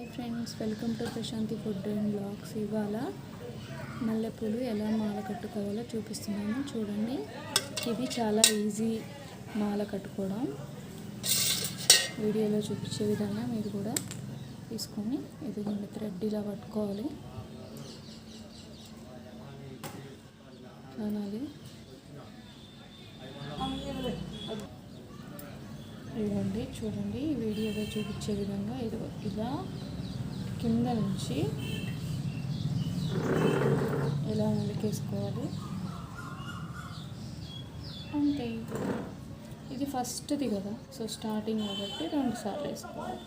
Hi friends welcome to Prashanthi food and blogs. ఇవాళ మల్లెపూలు ఎలా మాల కట్టుకోవాలో చూపిస్తున్నాను. చూడండి ఇది చాలా ఈజీ మాల కట్టుకోవడం. వీడియోలో చూపించే విధంగా మీరు కూడా తీసుకొని ఇదిగోండి థ్రెడ్ ఇలా పట్టుకోవాలి. అనాలి ఇదిగోండి చూడండి ఈ వీడియోలో చూపించే విధంగా ఇది ఇలా కింద నుంచి ఎలా నలికేసుకోవాలి? అంతే. ఇది ఫస్ట్ది కదా. సో స్టార్టింగ్ కాబట్టి రెండు సార్లు వేసుకోవాలి.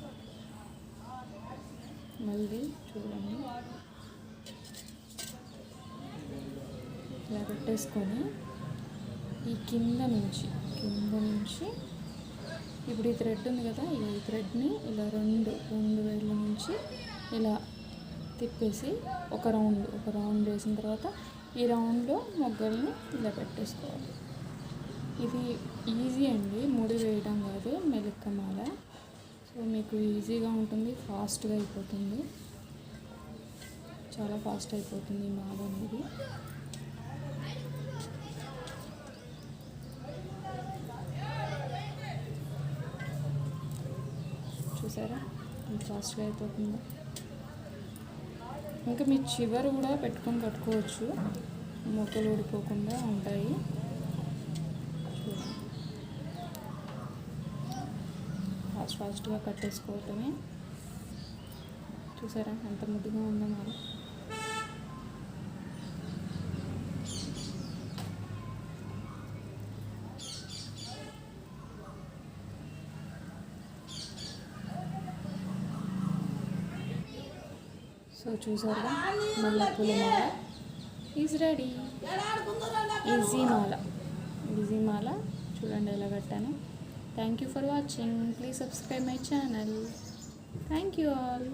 మళ్ళీ చూడండి. ఇలా పెట్టేసుకొని ఈ కింద నుంచి కింద నుంచి ఇప్పుడు ఈ థ్రెడ్ ఉంది కదా ఈ థ్రెడ్ని ఇలా రెండు రెండు వేళ్ళ నుంచి ఇలా తిప్పేసి ఒక రౌండ్ ఒక రౌండ్ వేసిన తర్వాత ఈ రౌండ్లో మొగ్గల్ని ఇలా పెట్టేసుకోవాలి. ఇది ఈజీ అండి ముడి వేయడం కాదు మెలక్కమాల సో మీకు ఈజీగా ఉంటుంది ఫాస్ట్గా అయిపోతుంది. చాలా ఫాస్ట్ అయిపోతుంది ఈ మాల అనేది. చూసారా? ఎంత ఫాస్ట్గా అయిపోతుందో. ఇంకా మీ చివరి కూడా పెట్టుకొని కట్టుకోవచ్చు. మొక్కలు ఊడిపోకుండా ఉంటాయి. ఫాస్ట్ ఫాస్ట్గా కట్టేసుకోవటమే. చూసారా? ఎంత ముద్దుగా ఉందో మరి. సో చూసారుగా మళ్ళీ పూలమాల ఈజ్ రెడీ ఈజీ మాల. ఈజీ మాల. చూడండి ఎలా కట్టాను. Thank you for watching please subscribe my channel thank you all